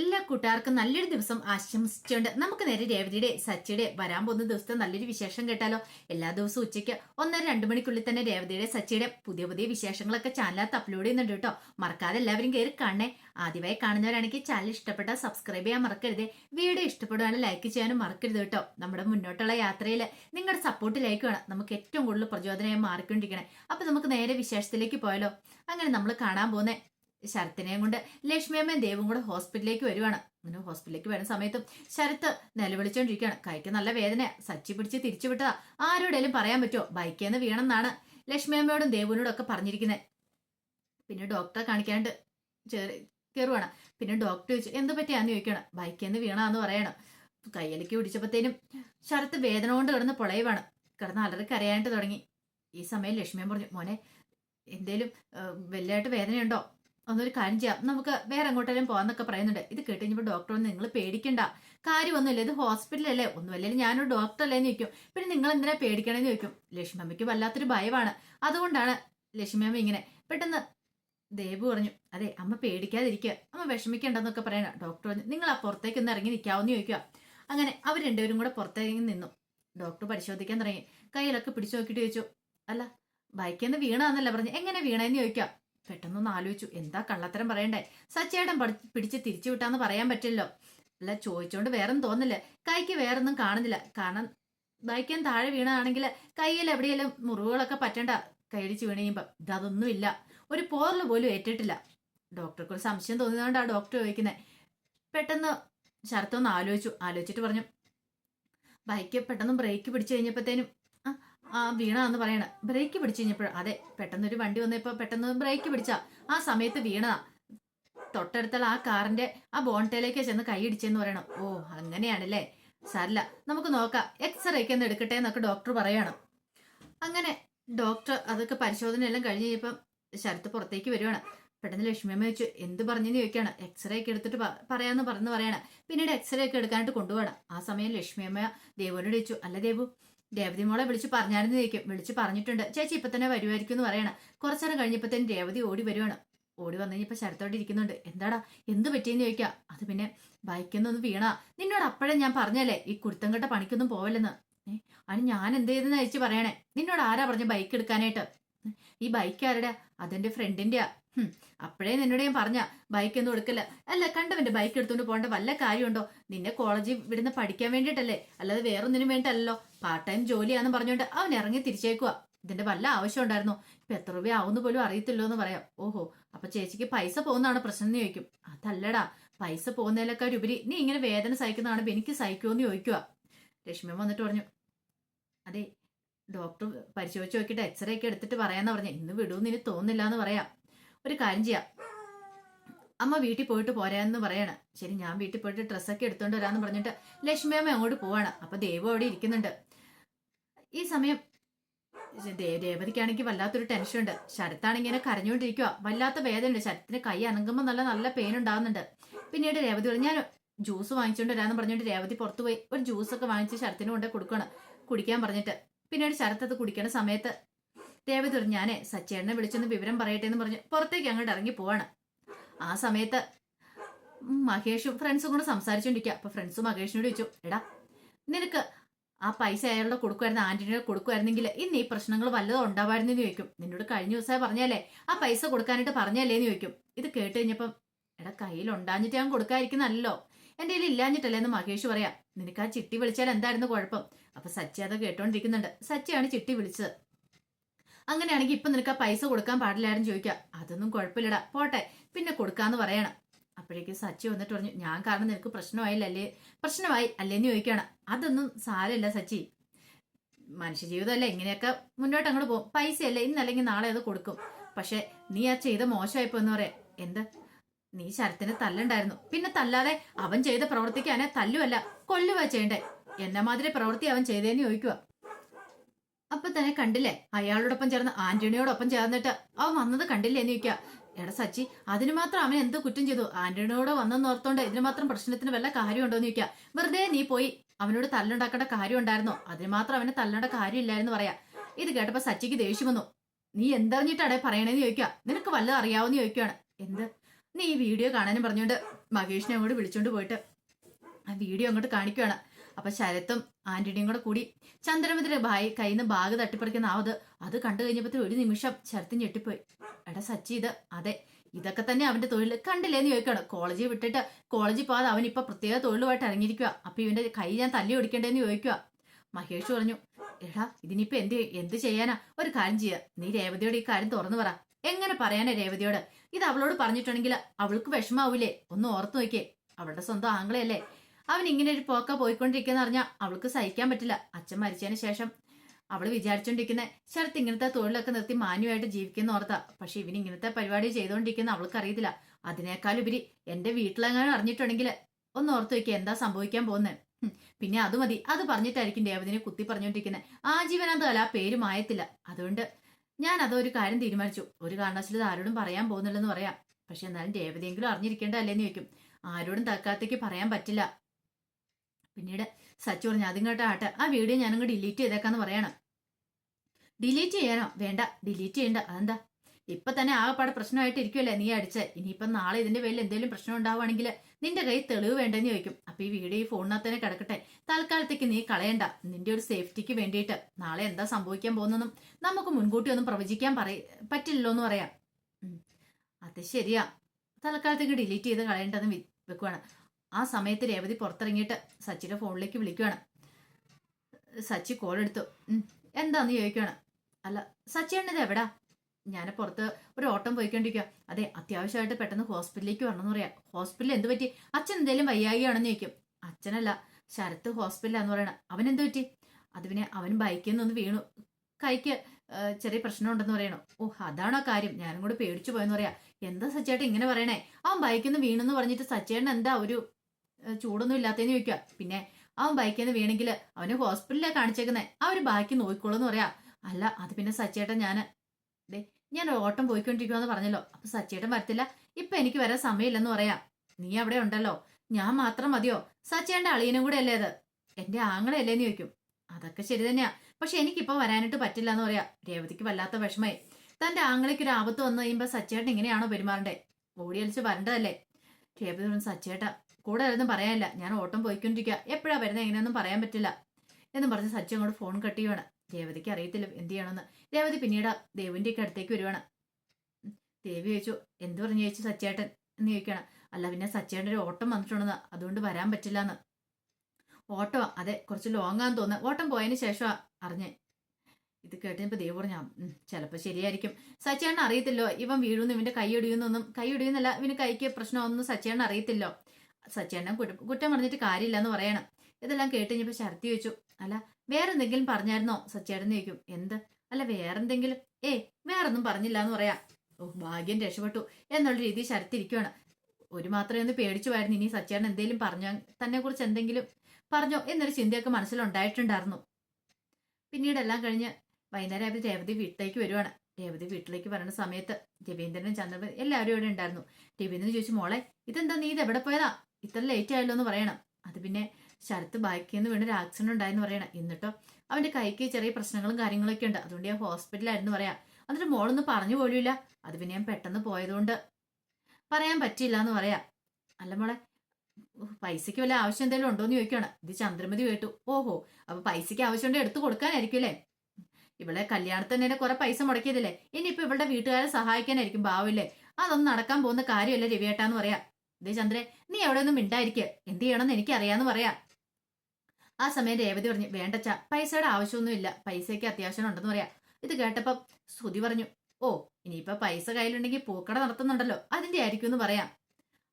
എല്ലാ കൂട്ടുകാർക്കും നല്ലൊരു ദിവസം ആശംസിച്ചുകൊണ്ട് നമുക്ക് നേരെ രേവതിയുടെ സച്ചിയുടെ വരാൻ പോകുന്ന ദിവസത്തെ നല്ലൊരു വിശേഷം കേട്ടാലോ? എല്ലാ ദിവസവും ഉച്ചയ്ക്ക് ഒന്നര രണ്ടു മണിക്കുള്ളിൽ തന്നെ രേവതിയുടെ സച്ചിയുടെ പുതിയ പുതിയ വിശേഷങ്ങളൊക്കെ ചാനലകത്ത് അപ്ലോഡ് ചെയ്യുന്നുണ്ട് കേട്ടോ. മറക്കാതെ എല്ലാവരും കയറി കാണണേ. ആദ്യമായി കാണുന്നവരാണെങ്കിൽ ചാനൽ ഇഷ്ടപ്പെട്ടാൽ സബ്സ്ക്രൈബ് ചെയ്യാൻ മറക്കരുത്. വീഡിയോ ഇഷ്ടപ്പെടുവാണെങ്കിൽ ലൈക്ക് ചെയ്യാനും മറക്കരുത് കേട്ടോ. നമ്മുടെ മുന്നോട്ടുള്ള യാത്രയിൽ നിങ്ങളുടെ സപ്പോർട്ട് ലൈക്ക് വേണം. നമുക്ക് ഏറ്റവും കൂടുതൽ പ്രചോദനമായി മാറിക്കൊണ്ടിരിക്കണേ. അപ്പൊ നമുക്ക് നേരെ വിശേഷത്തിലേക്ക് പോയാലോ? അങ്ങനെ നമ്മൾ കാണാൻ പോകുന്ന. ശരത്തിനെയും കൊണ്ട് ലക്ഷ്മിയമ്മയും ദേവും കൂടെ ഹോസ്പിറ്റലിലേക്ക് വരുവാണ്. അങ്ങനെ ഹോസ്പിറ്റലിലേക്ക് വരുന്ന സമയത്തും ശരത്ത് നിലവിളിച്ചോണ്ടിരിക്കുകയാണ്. കൈക്ക് നല്ല വേദന സച്ചി പിടിച്ച് തിരിച്ചു വിട്ടതാ. ആരോടേലും പറയാൻ പറ്റുമോ ബൈക്കേന്ന് വീണെന്നാണ് ലക്ഷ്മിയമ്മയോടും ദേവുവിനോടും ഒക്കെ പറഞ്ഞിരിക്കുന്നത് പിന്നെ ഡോക്ടറെ കാണിക്കാണ്ട് കയറുവാണ് പിന്നെ ഡോക്ടർ ചോദിച്ചു എന്ത് പറ്റിയാന്ന് ചോദിക്കണം ബൈക്കേന്ന് വീണാന്ന് പറയണം. കയ്യിലേക്ക് പിടിച്ചപ്പോഴത്തേനും ശരത്ത് വേദന കൊണ്ട് കിടന്ന് പൊളയുവാണ്. കിടന്ന് അലറി കരയാനായിട്ട് തുടങ്ങി. ഈ സമയം ലക്ഷ്മിയം പറഞ്ഞു മോനെ എന്തേലും വലിയായിട്ട് വേദനയുണ്ടോ? ഒന്നൊരു കാര്യം ചെയ്യാം. നമുക്ക് വേറെ എങ്ങോട്ടെങ്കിലും പോകാന്നൊക്കെ പറയുന്നുണ്ട്. ഇത് കേട്ട് കഴിഞ്ഞപ്പോൾ ഡോക്ടർ ഒന്ന് നിങ്ങൾ പേടിക്കണ്ട. കാര്യമൊന്നുമില്ല. ഇത് ഹോസ്പിറ്റലല്ലേ ഒന്നുമല്ലേ ഞാനൊരു ഡോക്ടർ അല്ലേന്ന് ചോദിക്കും. പിന്നെ നിങ്ങൾ എന്തിനാ പേടിക്കണമെന്ന് ചോദിക്കും. ലക്ഷ്മമ്മയ്ക്ക് വല്ലാത്തൊരു ഭയമാണ്. അതുകൊണ്ടാണ് ലക്ഷ്മിയമ്മ ഇങ്ങനെ പെട്ടെന്ന് ദേവു പറഞ്ഞു അതെ അമ്മ പേടിക്കാതിരിക്കുക. അമ്മ വിഷമിക്കണ്ടെന്നൊക്കെ പറയണം ഡോക്ടർ പറഞ്ഞു നിങ്ങൾ ആ പുറത്തേക്ക് ഒന്ന് ഇറങ്ങി നിൽക്കാവെന്ന് ചോദിക്കുക. അങ്ങനെ അവർ രണ്ടുപേരും കൂടെ പുറത്തേക്ക് നിന്നു. ഡോക്ടർ പരിശോധിക്കാൻ തുടങ്ങി. കയ്യിലൊക്കെ പിടിച്ചു നോക്കിയിട്ട് ചോദിച്ചു അല്ല ബൈക്കിൽ നിന്ന് വീണാന്നല്ല പറഞ്ഞു. എങ്ങനെ വീണേന്ന് ചോദിക്കാം. പെട്ടെന്നൊന്ന് ആലോചിച്ചു എന്താ കള്ളത്തരം പറയണ്ടേ? സച്ചേടൻ പിടിച്ച് തിരിച്ചു വിട്ടാന്ന് പറയാൻ പറ്റില്ലല്ലോ. അല്ല ചോദിച്ചോണ്ട് വേറൊന്നും തോന്നില്ല കൈക്ക് വേറൊന്നും കാണുന്നില്ല. കാരണം ബൈക്കാൻ താഴെ വീണതാണെങ്കിൽ കയ്യിൽ എവിടെയെങ്കിലും മുറിവുകളൊക്കെ പറ്റണ്ട. കൈയടിച്ച് വീണ് കഴിയുമ്പോൾ ഇതൊന്നുമില്ല ഒരു പോറൽ പോലും ഏറ്റിട്ടില്ല. ഡോക്ടർക്ക് ഒരു സംശയം തോന്നിയതുകൊണ്ടാണ് ഡോക്ടർ ചോദിക്കുന്നത് പെട്ടെന്ന് ശരത്തൊന്ന് ആലോചിച്ചു. ആലോചിച്ചിട്ട് പറഞ്ഞു ബൈക്ക് പെട്ടെന്ന് ബ്രേക്ക് പിടിച്ചു കഴിഞ്ഞപ്പോഴത്തേനും ആ വീണാന്ന് പറയണ. ബ്രേക്ക് പിടിച്ചു കഴിഞ്ഞപ്പോഴും അതെ പെട്ടെന്ന് ഒരു വണ്ടി വന്നപ്പോ പെട്ടെന്ന് ബ്രേക്ക് പിടിച്ച. ആ സമയത്ത് വീണതാ തൊട്ടടുത്തുള്ള ആ കാറിന്റെ ആ ബോണ്ടയിലേക്ക് ചെന്ന് കൈയിടിച്ചെന്ന് പറയണം. ഓ അങ്ങനെയാണല്ലേ? സാരില്ല നമുക്ക് നോക്കാം. എക്സ്റേക്ക് ഒന്ന് എടുക്കട്ടെ എന്നൊക്കെ ഡോക്ടർ പറയണം. അങ്ങനെ ഡോക്ടർ അതൊക്കെ പരിശോധന എല്ലാം കഴിഞ്ഞ് കഴിഞ്ഞപ്പം ശരത്ത് പുറത്തേക്ക് വരുവാണ്. പെട്ടെന്ന് ലക്ഷ്മിയമ്മ ചോദിച്ചു എന്ത് പറഞ്ഞെന്ന് ചോദിക്കാണ്? എക്സ്റേ ഒക്കെ എടുത്തിട്ട് പറയാന്ന് പറഞ്ഞു പറയണ. പിന്നീട് എക്സ്റേ ഒക്കെ എടുക്കാനായിട്ട് കൊണ്ടുപോകണം ആ സമയം ലക്ഷ്മിയമ്മ ദേവനോട് ചോദിച്ചു അല്ല ദേവു രേവതി മോളെ വിളിച്ച് പറഞ്ഞായിരുന്നു ചോദിക്കും വിളിച്ച് പറഞ്ഞിട്ടുണ്ട്. ചേച്ചി ഇപ്പൊ തന്നെ വരുമായിരിക്കും എന്ന് പറയണം. കുറച്ചേരം തന്നെ രേവതി ഓടി വരുവാണ്. ഓടി വന്നു കഴിഞ്ഞപ്പോ ശരത്തോടെ ഇരിക്കുന്നുണ്ട്. എന്താടാ എന്ത് പറ്റിയെന്ന് ചോദിക്കാം. അത് പിന്നെ ബൈക്കൊന്നൊന്ന് വീണാ. നിന്നോട് അപ്പോഴേ ഞാൻ പറഞ്ഞല്ലേ ഈ കുരുത്തം കെട്ട പണിക്കൊന്നും പോവല്ലെന്ന്. ഏ ഞാൻ എന്ത് ചെയ്തെന്ന് അയച്ചു പറയണേ. നിന്നോട് ആരാ പറഞ്ഞ ബൈക്ക് എടുക്കാനായിട്ട്? ഈ ബൈക്ക് ആരുടെ അതെന്റെ ഫ്രണ്ടിന്റെയാ അപ്പോഴേ നിന്നോട് ഞാൻ പറഞ്ഞ ബൈക്ക് ഒന്നും എടുക്കല്ല. അല്ല കണ്ടവന്റെ ബൈക്ക് എടുത്തുകൊണ്ട് പോകേണ്ട വല്ല കാര്യമുണ്ടോ? നിന്നെ കോളേജിൽ വിടുന്ന പഠിക്കാൻ വേണ്ടിയിട്ടല്ലേ? അല്ലാതെ വേറൊന്നിനും വേണ്ടിട്ടല്ലോ പാർട്ട് ടൈം ജോലിയാണെന്ന് പറഞ്ഞുകൊണ്ട് അവൻ ഇറങ്ങി തിരിച്ചേക്കുക ഇതിന്റെ വല്ല ആവശ്യം ഉണ്ടായിരുന്നു? ഇപ്പൊ എത്ര രൂപ ആവുന്ന പോലും അറിയത്തില്ലോ എന്ന് പറയാം. ഓഹോ അപ്പൊ ചേച്ചിക്ക് പൈസ പോകുന്നതാണ് പ്രശ്നം എന്ന് ചോദിക്കും. അതല്ലടാ പൈസ പോകുന്നതിലൊക്കെ ഉപരി നീ ഇങ്ങനെ വേദന സഹിക്കുന്നതാണ് എനിക്ക് സഹിക്കുമെന്ന് ചോദിക്കുക ലക്ഷ്മി വന്നിട്ട് പറഞ്ഞു അതെ ഡോക്ടർ പരിശോധിച്ച് നോക്കിയിട്ട് എക്സ്റേ ഒക്കെ എടുത്തിട്ട് പറയാന്ന് പറഞ്ഞു. ഇന്ന് വിടൂന്ന് ഇനി തോന്നില്ല എന്ന് പറയാം. ഒരു കാര്യം ചെയ്യാം. അമ്മ വീട്ടിൽ പോയിട്ട് പോരാന്ന് പറയാണ്. ശരി ഞാൻ വീട്ടിൽ പോയിട്ട് ഡ്രസ്സൊക്കെ എടുത്തോണ്ട് വരാന്ന് പറഞ്ഞിട്ട് ലക്ഷ്മി അമ്മ അങ്ങോട്ട് പോവാണ്. അപ്പൊ ദേവ അവിടെ ഇരിക്കുന്നുണ്ട്. ഈ സമയം രേവതിക്കാണെങ്കിൽ വല്ലാത്തൊരു ടെൻഷൻ ഉണ്ട്. ശരത്താണെങ്കിൽ ഇങ്ങനെ കരഞ്ഞുകൊണ്ടിരിക്കുക വല്ലാത്ത വേദനയുണ്ട്. ശരത്തിന് കൈ അനങ്ങുമ്പോൾ നല്ല നല്ല പെയിൻ ഉണ്ടാകുന്നുണ്ട് പിന്നീട് രേവതി പറഞ്ഞു ഞാൻ ജ്യൂസ് വാങ്ങിച്ചുകൊണ്ട് വരാന്ന് പറഞ്ഞിട്ട് രേവതി പുറത്തുപോയി. ഒരു ജ്യൂസൊക്കെ വാങ്ങിച്ച് ശരത്തിന് കൊണ്ട് കൊടുക്കണം. കുടിക്കാൻ പറഞ്ഞിട്ട്. പിന്നീട് ശരത്ത് അത് കുടിക്കണ സമയത്ത് രേവതി ഞാനെ സച്ചേട്ടനെ വിളിച്ചൊന്ന് വിവരം പറയട്ടെ എന്ന് പറഞ്ഞ് പുറത്തേക്ക് അങ്ങോട്ട് ഇറങ്ങി പോവാണ്. ആ സമയത്ത് മഹേഷും ഫ്രണ്ട്സും കൂടെ സംസാരിച്ചോണ്ടിരിക്കുക അപ്പൊ ഫ്രണ്ട്സും മഹേഷിനോട് ചോദിച്ചു എടാ നിനക്ക് ആ പൈസ അയാളുടെ കൊടുക്കുമായിരുന്നു ആന്റണിയുടെ കൊടുക്കുമായിരുന്നെങ്കിൽ ഇന്ന് ഈ പ്രശ്നങ്ങൾ വല്ലതും ഉണ്ടാവായിരുന്നു എന്ന് ചോദിക്കും. നിന്നോട് കഴിഞ്ഞ ദിവസമായി പറഞ്ഞാലേ ആ പൈസ കൊടുക്കാനായിട്ട് പറഞ്ഞല്ലേ എന്ന് ചോദിക്കും. ഇത് കേട്ട് കഴിഞ്ഞപ്പം എടാ കയ്യിൽ ഉണ്ടാഞ്ഞിട്ട് ഞാൻ കൊടുക്കാതിരിക്കുന്നല്ലോ എന്റെ കയ്യിൽ ഇല്ലാഞ്ഞിട്ടല്ലേ എന്ന് മഹേഷ് പറയാം. നിനക്ക് ആ ചിട്ടി വിളിച്ചാൽ എന്തായിരുന്നു കുഴപ്പം? അപ്പൊ സച്ചി അത് കേട്ടോണ്ടിരിക്കുന്നുണ്ട്. സച്ചിയാണ് ചിട്ടി വിളിച്ചത്. അങ്ങനെയാണെങ്കിൽ ഇപ്പൊ നിനക്ക് ആ പൈസ കൊടുക്കാൻ പാടില്ലായിരുന്നു ചോദിക്കാം അതൊന്നും കുഴപ്പമില്ലടാ. പോട്ടെ. പിന്നെ കൊടുക്കാന്ന് പറയണം. അപ്പോഴേക്കും സച്ചി വന്നിട്ട് പറഞ്ഞു ഞാൻ കാരണം നിനക്ക് പ്രശ്നമായില്ലല്ലേ പ്രശ്നമായി അല്ലേന്ന് ചോദിക്കണം അതൊന്നും സാരമില്ല സച്ചി. മനുഷ്യ ജീവിതമല്ല ഇങ്ങനെയൊക്കെ മുന്നോട്ട് അങ്ങോട്ട് പോകും. പൈസയല്ല? ഇന്നല്ലെങ്കിൽ നാളെ അത് കൊടുക്കും. പക്ഷെ നീ ആ ചെയ്ത മോശമായിപ്പോ എന്ന് പറയാ. എന്ത്? നീ ശരത്തിന് തല്ലുണ്ടായിരുന്നു. പിന്നെ തല്ലാതെ അവൻ ചെയ്ത പ്രവർത്തിക്കാനെ തല്ലുമല്ല കൊല്ലുക ചെയ്യണ്ടേ? എന്നെ മാതിരി പ്രവൃത്തി അവൻ ചെയ്തേന്ന് ചോദിക്കുക അപ്പൊ തന്നെ കണ്ടില്ലേ? അയാളോടൊപ്പം ചേർന്ന് ആന്റണിയോടൊപ്പം ചേർന്നിട്ട് അവൻ വന്നത് കണ്ടില്ലേ എന്ന് ചോദിക്കുക എടാ സച്ചി അതിന് മാത്രം അവൻ എന്ത് കുറ്റം ചെയ്തു? ആന്റണിയോട് വന്നെന്ന് ഓർത്തോണ്ട് ഇതിന് മാത്രം പ്രശ്നത്തിന് വല്ല കാര്യമുണ്ടോ എന്ന് ചോദിക്കുക വെറുതെ നീ പോയി. അവനോട് തല്ലുണ്ടാക്കേണ്ട കാര്യം ഉണ്ടായിരുന്നോ. അതിന് മാത്രം അവന് തല്ലേണ്ട കാര്യമില്ലായിരുന്നു പറയാ. ഇത് കേട്ടപ്പോ സച്ചിക്ക് ദേഷ്യം വന്നു. നീ എന്തറിഞ്ഞിട്ടാടേ പറയണേന്ന് ചോദിക്കുക നിനക്ക് വല്ലതും അറിയാവുന്ന ചോദിക്കുകയാണ് എന്ത്? നീ ഈ വീഡിയോ കാണാനും പറഞ്ഞുകൊണ്ട് മഹേഷിനെ അങ്ങോട്ട് വിളിച്ചോണ്ട് പോയിട്ട് ആ വീഡിയോ അങ്ങോട്ട് കാണിക്കുകയാണ് അപ്പൊ ശരത്തും ആന്റണിയും കൂടെ കൂടി ചന്ദ്രമതിയുടെ ഭായി കയ്യിൽ നിന്ന് ബാഗ് തട്ടിപ്പറിക്കുന്ന ആവത് അത് കണ്ടു കഴിഞ്ഞപ്പോ ഒരു നിമിഷം ശരത്തും ഞെട്ടിപ്പോയി. എടാ സച്ചി ഇത് അതെ ഇതൊക്കെ തന്നെ അവന്റെ തൊഴിൽ കണ്ടില്ലേന്ന് ചോദിക്കണം കോളേജിൽ വിട്ടിട്ട് കോളേജിൽ പോകാതെ അവൻ ഇപ്പൊ പ്രത്യേക തൊഴിലുമായിട്ട് ഇറങ്ങിയിരിക്കുക അപ്പൊ ഇവന്റെ കൈ ഞാൻ തല്ലി ഓടിക്കണ്ടേന്ന് ചോദിക്കുക മഹേഷ് പറഞ്ഞു എടാ ഇതിനിപ്പോ എന്ത് എന്ത് ചെയ്യാനാ? ഒരു കാര്യം ചെയ്യുക നീ രേവതിയോട് ഈ കാര്യം തുറന്നു പറ. എങ്ങനെ പറയാനാ രേവതിയോട്? ഇത് അവളോട് പറഞ്ഞിട്ടുണ്ടെങ്കിൽ അവൾക്ക് വിഷമാവൂലേ? ഒന്ന് ഓർത്തു നോക്കിയേ. അവളുടെ സ്വന്തം ആംഗ്ലയല്ലേ അവൻ ഇങ്ങനെ ഒരു പോക്ക പോയിക്കൊണ്ടിരിക്കുന്ന അറിഞ്ഞാൽ അവൾക്ക് സഹിക്കാൻ പറ്റില്ല. അച്ഛൻ മരിച്ചതിന് ശേഷം അവൾ വിചാരിച്ചോണ്ടിരിക്കുന്ന ശരത്ത് ഇങ്ങനത്തെ തൊഴിലൊക്കെ നിർത്തി മാന്യമായിട്ട് ജീവിക്കുന്ന ഓർത്താ. പക്ഷെ ഇവൻ ഇങ്ങനത്തെ പരിപാടി ചെയ്തുകൊണ്ടിരിക്കുന്ന അവൾക്ക് അറിയത്തില്ല. അതിനേക്കാൾ ഉപരി എന്റെ വീട്ടിലെങ്ങാനും അറിഞ്ഞിട്ടുണ്ടെങ്കിൽ ഒന്ന് ഓർത്തു വയ്ക്കുക എന്താ സംഭവിക്കാൻ പോകുന്നത് പിന്നെ അത് മതി. അത് പറഞ്ഞിട്ടായിരിക്കും ദേവതിനെ കുത്തി പറഞ്ഞുകൊണ്ടിരിക്കുന്നത് ആജീവനാന്ത അല്ല പേര് മായത്തില്ല അതുകൊണ്ട് ഞാൻ അതൊരു കാര്യം തീരുമാനിച്ചു. ഒരു കാരണവശാലും ആരോടും പറയാൻ പോകുന്നില്ലെന്ന് പറയാം. പക്ഷെ എന്നാലും രേവതിയെങ്കിലും അറിഞ്ഞിരിക്കേണ്ടതല്ലേന്ന് ചോദിക്കും. ആരോടും തക്കാത്തേക്ക് പറയാൻ പറ്റില്ല. പിന്നീട് സച്ചു പറഞ്ഞു അതിങ്ങോട്ട് ആട്ടെ. ആ വീഡിയോ ഞാനങ്ങ് ഡിലീറ്റ് ചെയ്തേക്കാന്ന് പറയണം. ഡിലീറ്റ് ചെയ്യാനോ? വേണ്ട. ഡിലീറ്റ് ചെയ്യണ്ട. അതെന്താ? ഇപ്പൊ തന്നെ ആകെപ്പാടെ പ്രശ്നമായിട്ട് ഇരിക്കുമല്ലേ നീ അടിച്ച്. ഇനിയിപ്പം നാളെ ഇതിന്റെ പേരിൽ എന്തെങ്കിലും പ്രശ്നം ഉണ്ടാവുകയാണെങ്കിൽ നിന്റെ കയ്യിൽ തെളിവ് വേണ്ടെന്ന് ചോദിക്കും. അപ്പൊ ഈ വീഡിയോ ഈ ഫോണിനകത്ത് തന്നെ കിടക്കട്ടെ. തൽക്കാലത്തേക്ക് നീ കളയണ്ട. നിന്റെ ഒരു സേഫ്റ്റിക്ക് വേണ്ടിയിട്ട്. നാളെ എന്താ സംഭവിക്കാൻ പോകുന്നതെന്നും നമുക്ക് മുൻകൂട്ടി ഒന്നും പ്രവചിക്കാൻ പറയ പറ്റില്ലല്ലോ എന്ന് പറയാം. അത് ശരിയാ. തൽക്കാലത്തേക്ക് ഡിലീറ്റ് ചെയ്ത് കളയേണ്ടതെന്ന് വെക്കുവാണ്. ആ സമയത്ത് രേവതി പുറത്തിറങ്ങിയിട്ട് സച്ചിയുടെ ഫോണിലേക്ക് വിളിക്കുകയാണ് സച്ചി കോൾ എടുത്തു. എന്താന്ന് ചോദിക്കുവാണ്. അല്ല സച്ചി എണ്ണത് എവിടാ? ഞാൻ പുറത്ത് ഒരു ഓട്ടം പോയിക്കൊണ്ടിരിക്കുക അതെ അത്യാവശ്യമായിട്ട് പെട്ടെന്ന് ഹോസ്പിറ്റലിലേക്ക് വരണമെന്ന് പറയാം. ഹോസ്പിറ്റലിൽ എന്ത് പറ്റി? അച്ഛൻ എന്തെങ്കിലും വയ്യായിയാണെന്ന് ചോദിക്കും. അച്ഛനല്ല ശരത്ത് ഹോസ്പിറ്റലാന്ന് പറയണം. അവൻ എന്ത് പറ്റി? അത് പിന്നെ അവൻ ബൈക്കിൽ നിന്ന് വീണു. കൈക്ക് ചെറിയ പ്രശ്നമുണ്ടെന്ന് പറയണു. ഓ അതാണോ കാര്യം. ഞാനും കൂടെ പേടിച്ചു പോയെന്ന് പറയാ. എന്താ സച്ചേട്ടൻ ഇങ്ങനെ പറയണേ? അവൻ ബൈക്കിൽ നിന്ന് വീണെന്ന് പറഞ്ഞിട്ട് സച്ചേട്ടൻ എന്താ ഒരു ചൂടൊന്നും ഇല്ലാത്തതെന്ന് ചോദിക്കുക പിന്നെ അവൻ ബൈക്കിൽ നിന്ന് വീണെങ്കിൽ അവന് ഹോസ്പിറ്റലിലാണ് കാണിച്ചേക്കുന്നത് അവർ ബാക്കി നോക്കിക്കോളൂന്ന് പറയാ. അല്ല അത് പിന്നെ സച്ചേട്ടൻ ഞാൻ ദേ ഞാൻ ഓട്ടം പോയിക്കൊണ്ടിരിക്കുവാന്ന് പറഞ്ഞല്ലോ. അപ്പൊ സച്ചേട്ടൻ വരത്തില്ല. ഇപ്പൊ എനിക്ക് വരാൻ സമയമില്ലെന്ന് പറയാ. നീ അവിടെ ഉണ്ടല്ലോ. ഞാൻ മാത്രം മതിയോ? സച്ചേന്റെ അളിയനും കൂടെ അല്ലേ അത്? എന്റെ ആങ്ങളയല്ലേന്ന് ചോദിക്കും. അതൊക്കെ ശരി തന്നെയാ. പക്ഷെ എനിക്കിപ്പോ വരാനായിട്ട് പറ്റില്ല എന്ന് പറയാ. രേവതിക്ക് വല്ലാത്ത വിഷമമായി. തന്റെ ആങ്ങളയ്ക്ക് ഒരു ആപത്ത് വന്നു കഴിയുമ്പോ സച്ചേട്ടൻ ഇങ്ങനെയാണോ പെരുമാറണ്ടേ? ഓടിയലിച്ച് വരേണ്ടതല്ലേ? രേവതി പറഞ്ഞു സച്ചേട്ട കൂടെ ആയിരുന്നു പറയാനില്ല. ഞാൻ ഓട്ടം പോയിക്കൊണ്ടിരിക്കുക എപ്പോഴാ വരുന്നത്? എങ്ങനെയൊന്നും പറയാൻ പറ്റില്ല. എന്ന് പറഞ്ഞ് സച്ചി അങ്ങോട്ട് ഫോൺ കട്ട് ചെയ്യുവാണ്. രേവതിക്ക് അറിയത്തില്ല. എന്ത് ചെയ്യണമെന്ന്. രേവതി പിന്നീട് ദേവിന്റെ ഒക്കെ അടുത്തേക്ക് വരുവാണ്. ദേവി ചോദിച്ചു എന്ത് പറഞ്ഞു? ചോദിച്ചു സച്ചേട്ടൻ എന്ന് ചോദിക്കണം അല്ല പിന്നെ സച്ചേട്ടന്റെ ഒരു ഓട്ടം വന്നിട്ടുണ്ടെന്ന്. അതുകൊണ്ട് വരാൻ പറ്റില്ല എന്ന് ഓട്ടോ അതെ കുറച്ച് ലോങ് ആണെന്ന് തോന്നുന്നു. ഓട്ടം പോയതിന് ശേഷമാ അറിഞ്ഞേ ഇത് കേട്ടപ്പോ ദേവ് പറഞ്ഞു ചിലപ്പോൾ ചിലപ്പോ ശരിയായിരിക്കും. സച്ചേട്ടൻ അറിയത്തില്ലോ ഇവൻ വീഴുന്നു ഇവന്റെ കൈ ഒടിയുന്നൊന്നും കൈ ഒടിയുന്നല്ല ഇവന് കൈക്ക് പ്രശ്നമൊന്നും സച്ചേട്ടൻ അറിയത്തില്ലോ. സച്ചേട്ടൻ കുറ്റം കുറ്റം പറഞ്ഞിട്ട് കാര്യമില്ല എന്ന് പറയണം. ഇതെല്ലാം കേട്ട് കഴിഞ്ഞപ്പോൾ ശർത്തി വെച്ചു അല്ല വേറെ എന്തെങ്കിലും പറഞ്ഞായിരുന്നോ? സച്ചേട്ടൻ ചോദിക്കും എന്ത്? അല്ല വേറെന്തെങ്കിലും? ഏ വേറൊന്നും പറഞ്ഞില്ല എന്ന് പറയാ. ഓ ഭാഗ്യം രക്ഷപ്പെട്ടു. എന്നുള്ള രീതിയിൽ ശരത്തിരിക്കുവാണ് ഒരു മാത്രമേ ഒന്ന് പേടിച്ചു പോയിരുന്നു ഇനി സച്ചേട്ടൻ എന്തെങ്കിലും പറഞ്ഞോ? തന്നെ കുറിച്ച് എന്തെങ്കിലും പറഞ്ഞോ എന്നൊരു ചിന്തയൊക്കെ മനസ്സിലുണ്ടായിട്ടുണ്ടായിരുന്നു. പിന്നീട് എല്ലാം കഴിഞ്ഞ് വൈകുന്നേരം അവർ രേവതി വീട്ടിലേക്ക് വരുവാണ്. രേവതി വീട്ടിലേക്ക് വരുന്ന സമയത്ത് രവീന്ദ്രനും ചന്ദ്രൻ എല്ലാവരും ഇവിടെ ഉണ്ടായിരുന്നു. രവീന്ദ്രൻ ചോദിച്ചു മോളെ ഇതെന്താ നീ ഇത് എവിടെ പോയതാ? ഇത്ര ലേറ്റ് ആയല്ലോ എന്ന് പറയണം. അത് പിന്നെ ശരത്ത് ബൈക്കിൽ നിന്ന് വീണ ഒരു ആക്സിഡന്റ് ഉണ്ടായെന്ന് പറയണം. എന്നിട്ടോ അവന്റെ കൈക്ക് ചെറിയ പ്രശ്നങ്ങളും കാര്യങ്ങളൊക്കെ ഉണ്ട്. അതുകൊണ്ട് ഞാൻ ഹോസ്പിറ്റലായിരുന്നു പറയാം. എന്നിട്ട് മോളൊന്നും പറഞ്ഞു പോലുമില്ല. അത് പിന്നെ ഞാൻ പെട്ടെന്ന് പോയതുകൊണ്ട് പറയാൻ പറ്റിയില്ല എന്ന് പറയാം. അല്ല മോളെ പൈസയ്ക്ക് വല്ല ആവശ്യം എന്തെങ്കിലും ഉണ്ടോ എന്ന് ഇത് ചന്ദ്രമതി കേട്ടു. ഓഹോ അപ്പൊ പൈസയ്ക്ക് ആവശ്യമുണ്ട് എടുത്തു കൊടുക്കാനായിരിക്കും അല്ലേ? ഇവളെ കല്യാണത്തിന് തന്നെ കുറെ പൈസ മുടക്കിയതല്ലേ? ഇനിയിപ്പോ ഇവളുടെ വീട്ടുകാരെ സഹായിക്കാനായിരിക്കും ഭാവില്ലേ അതൊന്നും നടക്കാൻ പോകുന്ന കാര്യമല്ല രവിയേട്ടാന്ന് പറയാം. ഇതേ ചന്ദ്രൻ നീ എവിടെ ഒന്നും മിണ്ടായിരിക്കുക എന്ത് ചെയ്യണമെന്ന് എനിക്ക് അറിയാന്ന് പറയാം. ആ സമയം രേവതി പറഞ്ഞു വേണ്ടച്ച പൈസയുടെ ആവശ്യമൊന്നുമില്ല. പൈസയ്ക്ക് അത്യാവശ്യം ഉണ്ടെന്ന് പറയാം. ഇത് കേട്ടപ്പം ശ്രുതി പറഞ്ഞു ഓ ഇനിയിപ്പോ പൈസ കയ്യിലുണ്ടെങ്കിൽ പൂക്കട നടത്തുന്നുണ്ടല്ലോ. അതിന്റെ ആയിരിക്കും എന്ന് പറയാം.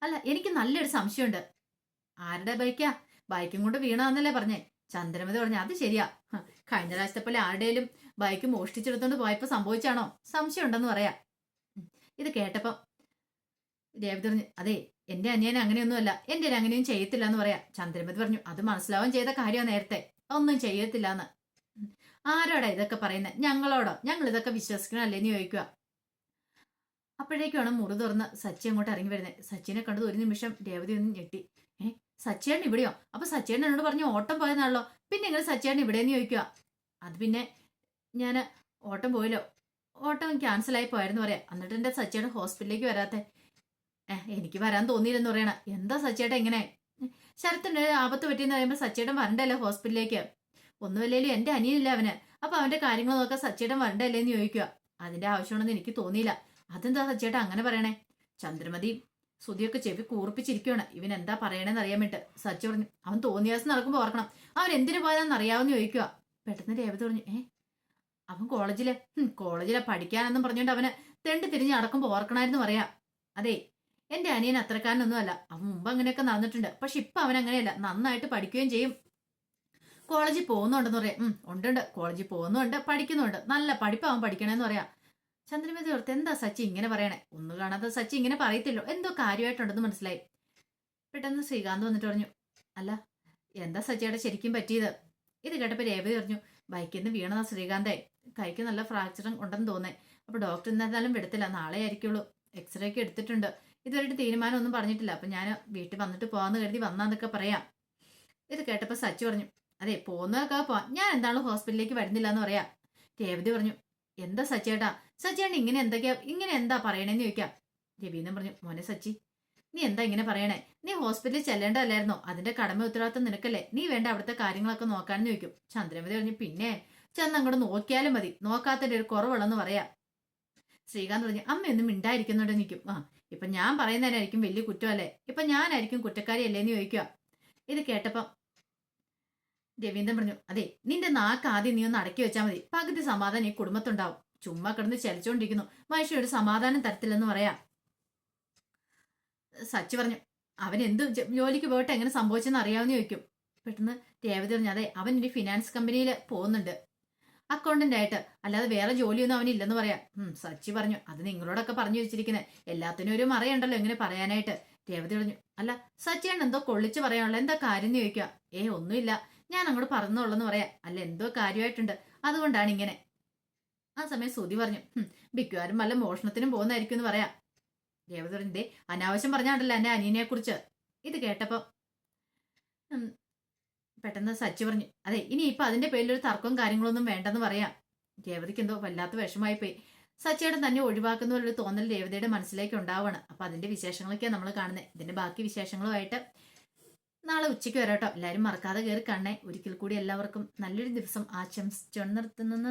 അല്ല എനിക്ക് നല്ലൊരു സംശയമുണ്ട്. ആരുടെ ബൈക്കാ? ബൈക്കും കൊണ്ട് വീണാന്നല്ലേ പറഞ്ഞേ. ചന്ദ്രമതി പറഞ്ഞു അത് ശരിയാ. കഴിഞ്ഞ പ്രാവശ്യത്തെ പോലെ ആരുടെയും ബൈക്ക് മോഷ്ടിച്ചെടുത്തോണ്ട് പോയപ്പോ സംഭവിച്ചാണോ? സംശയം ഉണ്ടെന്ന് പറയാം ഇത് കേട്ടപ്പം രേവതി പറഞ്ഞു അതെ എന്റെ അനിയൻ അങ്ങനെയൊന്നുമല്ല. എന്റെ അനിയൻ അങ്ങനെയും ചെയ്യത്തില്ല എന്ന് പറയാ. ചന്ദ്രമതി പറഞ്ഞു അത് മനസ്സിലാവാൻ ചെയ്ത കാര്യമാണ് നേരത്തെ. ഒന്നും ചെയ്യത്തില്ല എന്ന് ആരോടാ ഇതൊക്കെ പറയുന്നത് ഞങ്ങളോടോ? ഞങ്ങൾ ഇതൊക്കെ വിശ്വസിക്കണല്ലേ? എന്ന് ചോദിക്കുക അപ്പോഴേക്കാണ് മുറി തുറന്ന് സച്ചി അങ്ങോട്ട് ഇറങ്ങി വരുന്നത് സച്ചിനെ കണ്ടത് ഒരു നിമിഷം രേവതി ഒന്ന് ഞെട്ടി. ഏ സച്ചേട്ടൻ ഇവിടെയോ? അപ്പൊ സച്ചേട്ടൻ എന്നോട് പറഞ്ഞു ഓട്ടം പോയെന്നാണല്ലോ. പിന്നെ നിങ്ങൾ സച്ചേട്ടൻ ഇവിടെയെന്ന് ചോദിക്കുക അത് പിന്നെ ഞാൻ ഓട്ടം പോയല്ലോ. ഓട്ടം ക്യാൻസൽ ആയി പോയായിരുന്നു പറയാം. എന്നിട്ട് എന്റെ സച്ചേട്ടൻ ഹോസ്പിറ്റലിലേക്ക് വരാത്തേ? എനിക്ക് വരാൻ തോന്നിയില്ലെന്ന് പറയണ. എന്താ സച്ചേട്ടൻ ഇങ്ങനെ? ശരത്തിന് ആപത്ത് പറ്റിയെന്ന് പറയുമ്പോൾ സച്ചേട്ടൻ വരണ്ടല്ലോ ഹോസ്പിറ്റലിലേക്ക്? ഒന്നുമില്ലേലും എന്റെ അനിയനില്ല അവന്. അപ്പൊ അവന്റെ കാര്യങ്ങൾ നോക്കാൻ സച്ചേട്ടൻ വരണ്ടല്ലേ എന്ന് ചോദിക്കുക. അതിന്റെ ആവശ്യമാണെന്ന് എനിക്ക് തോന്നിയില്ല. അതെന്താ സച്ചേട്ടൻ അങ്ങനെ പറയണേ? ചന്ദ്രമതി സുതിയൊക്കെ ചെവി കൂർപ്പിച്ചിരിക്കുകയാണ് ഇവൻ എന്താ പറയണേന്ന് അറിയാൻ വേണ്ടിട്ട് സച്ചു പറഞ്ഞു. അവൻ തോന്നിയാസ് നടക്കുമ്പോൾ ഓർക്കണം. അവൻ എന്തിനു പോയതാന്ന് അറിയാവുന്ന ചോദിക്കുക. പെട്ടെന്ന് രേവതി പറഞ്ഞു ഏ അവൻ കോളേജിലെ കോളേജിലെ പഠിക്കാനെന്നും പറഞ്ഞുകൊണ്ട് അവന് തെണ്ടി തിരിഞ്ഞ് നടക്കുമ്പോൾ ഓർക്കണമായിരുന്നു പറയാം. അതെ എന്റെ അനിയൻ അത്രക്കാരനൊന്നും അല്ല അവൻ മുമ്പ് അങ്ങനെയൊക്കെ നടന്നിട്ടുണ്ട്. പക്ഷെ ഇപ്പൊ അവൻ അങ്ങനെയല്ല. നന്നായിട്ട് പഠിക്കുകയും ചെയ്യും. കോളേജിൽ പോകുന്നുണ്ടെന്ന് പറയാം. ഉം ഉണ്ടുണ്ട്. കോളേജിൽ പോകുന്നുണ്ട്. പഠിക്കുന്നുണ്ട്. നല്ല പഠിപ്പ് അവൻ പഠിക്കണേന്ന് പറയാം. ചന്ദ്രമതി ഓർത്ത് എന്താ സച്ചി ഇങ്ങനെ പറയണേ? ഒന്നും കാണാത്ത സച്ചി ഇങ്ങനെ പറയത്തില്ലോ. എന്തോ കാര്യമായിട്ടുണ്ടെന്ന് മനസ്സിലായി. പെട്ടെന്ന് ശ്രീകാന്ത് വന്നിട്ട് പറഞ്ഞു അല്ല എന്താ സച്ചിയുടെ ശരിക്കും പറ്റിയത്? ഇത് കേട്ടപ്പോൾ രേവതി പറഞ്ഞു ബൈക്കിൽ നിന്ന് വീണതാ ശ്രീകാന്തേ. കൈക്ക് നല്ല ഫ്രാക്ചറും ഉണ്ടെന്ന് തോന്നേ. അപ്പൊ ഡോക്ടർ എന്തായാലും വിടത്തില്ല. നാളെ ആയിരിക്കുള്ളൂ എക്സ്റേ ഒക്കെ എടുത്തിട്ടുണ്ട്. ഇതുവരെയായിട്ട് തീരുമാനമൊന്നും പറഞ്ഞിട്ടില്ല. അപ്പം ഞാൻ വീട്ടിൽ വന്നിട്ട് പോകാമെന്ന് കരുതി വന്നാന്നൊക്കെ പറയാം. ഇത് കേട്ടപ്പോൾ സച്ചു പറഞ്ഞു അതെ പോകുന്നതൊക്കെ പോവാം ഞാൻ എന്താണ് ഹോസ്പിറ്റലിലേക്ക് വരുന്നില്ല എന്ന് പറയാം. രേവതി പറഞ്ഞു എന്താ സച്ചേട്ടാ? സച്ചേട്ടൻ ഇങ്ങനെ എന്തൊക്കെയാ ഇങ്ങനെ എന്താ പറയണേന്ന് ചോദിക്കാം. രവീന്ദ്രൻ പറഞ്ഞു മോനെ സച്ചി നീ എന്താ ഇങ്ങനെ പറയണേ? നീ ഹോസ്പിറ്റലിൽ ചെല്ലേണ്ടതല്ലായിരുന്നോ? അതിന്റെ കടമ ഉത്തരവാദിത്തം നിനക്കല്ലേ. നീ വേണ്ട അവിടുത്തെ കാര്യങ്ങളൊക്കെ നോക്കാനെന്ന് ചോദിക്കും. ചന്ദ്രമതി പറഞ്ഞു പിന്നെ? ചെന്ന് അങ്ങോട്ട് നോക്കിയാലും മതി. നോക്കാത്തതിന്റെ ഒരു കുറവുള്ളെന്ന് പറയാ. ശ്രീകാന്ത് പറഞ്ഞു അമ്മയൊന്നും മിണ്ടായിരിക്കുന്നുണ്ട് നിൽക്കും ആ ഇപ്പൊ ഞാൻ പറയുന്നതിനായിരിക്കും വലിയ കുറ്റമല്ലേ? ഇപ്പൊ ഞാനായിരിക്കും കുറ്റക്കാരി അല്ലേന്ന് ചോദിക്കുക. ഇത് കേട്ടപ്പം രവീന്ദ്രൻ പറഞ്ഞു അതെ നിന്റെ നാക്ക് ആദ്യം നീ ഒന്ന് അടക്കി വെച്ചാൽ മതി. പകുതി സമാധാനം ഈ കുടുംബത്തുണ്ടാവും. ചുമ്മാ കിടന്ന് ചലിച്ചോണ്ടിരിക്കുന്നു. മനുഷ്യ ഒരു സമാധാനം തരത്തില്ലെന്ന് പറയാ. സച്ചി പറഞ്ഞു അവൻ എന്ത് ജോലിക്ക് പോയിട്ട് എങ്ങനെ സംഭവിച്ചെന്ന് അറിയാവുന്ന ചോദിക്കും. പെട്ടെന്ന് രേവതി പറഞ്ഞു അതെ അവൻ ഒരു ഫിനാൻസ് കമ്പനിയിൽ പോകുന്നുണ്ട്. അക്കൗണ്ടന്റ് ആയിട്ട്. അല്ലാതെ വേറെ ജോലിയൊന്നും അവനില്ലെന്ന് പറയാം. ഉം സച്ചി പറഞ്ഞു അത് നിങ്ങളോടൊക്കെ പറഞ്ഞു വെച്ചിരിക്കുന്നത് എല്ലാത്തിനും ഒരു മറയുണ്ടല്ലോ ഇങ്ങനെ പറയാനായിട്ട്. രേവതി പറഞ്ഞു അല്ല സച്ചിയാണ് എന്തോ കൊള്ളിച്ച് പറയാനുള്ള എന്താ കാര്യം ചോദിക്കുക ഏ ഒന്നുമില്ല. ഞാൻ അങ്ങോട്ട് പറഞ്ഞോളെന്ന് പറയാം. അല്ല എന്തോ കാര്യമായിട്ടുണ്ട്. അതുകൊണ്ടാണ് ഇങ്ങനെ. ആ സമയം സുതി പറഞ്ഞു ബിക്കുവാരും വല്ല മോഷണത്തിനും പോകുന്നതായിരിക്കും എന്ന് പറയാം. രേവതി പറഞ്ഞു "ദേ, അനാവശ്യം പറഞ്ഞാണ്ടല്ലോ എന്നെ അനിയനെ കുറിച്ച് ഇത് കേട്ടപ്പം പെട്ടെന്ന് സച്ചി പറഞ്ഞു അതെ ഇനി ഇപ്പൊ അതിന്റെ പേരിൽ ഒരു തർക്കവും കാര്യങ്ങളൊന്നും വേണ്ടെന്ന് പറയാം. രേവതിക്ക് എന്തോ വല്ലാത്ത വിഷമായി പോയി സച്ചിയുടെ തന്നെ ഒഴിവാക്കുന്ന ഒരു തോന്നൽ രേവതിയുടെ മനസ്സിലേക്ക് ഉണ്ടാവുകയാണ് അപ്പൊ അതിന്റെ വിശേഷങ്ങളൊക്കെയാണ് നമ്മൾ കാണുന്നത് ഇതിന്റെ ബാക്കി വിശേഷങ്ങളുമായിട്ട് നാളെ ഉച്ചയ്ക്ക് വരാട്ടോ എല്ലാവരും മറക്കാതെ കയറി കാണണേ. ഒരിക്കൽ കൂടി എല്ലാവർക്കും നല്ലൊരു ദിവസം ആശംസിച്ചു നിർത്തുന്നു.